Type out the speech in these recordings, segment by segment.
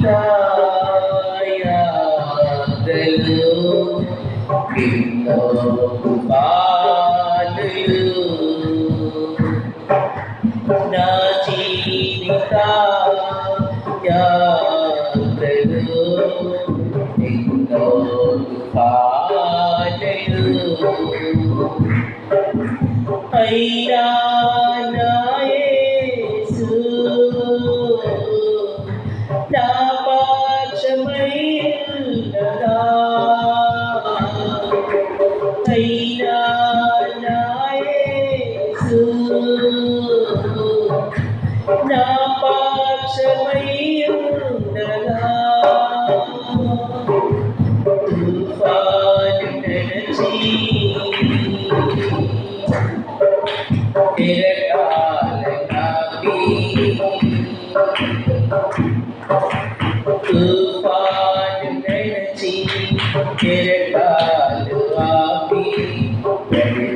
హితాయాతలు బాలు నా జీవిత యాత్రలు ఎన్నో Bye.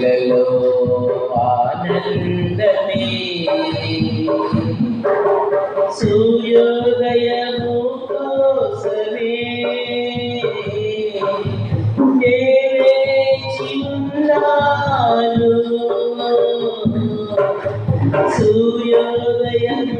నీళ్ళలో ఆనందమే. సూర్యోదయము కోసమే. చిన్నాలు సూర్యోదయము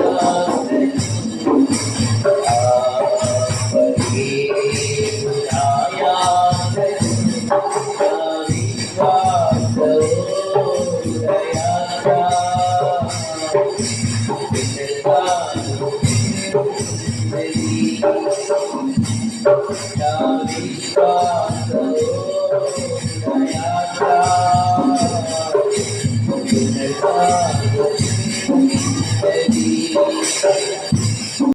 Oh.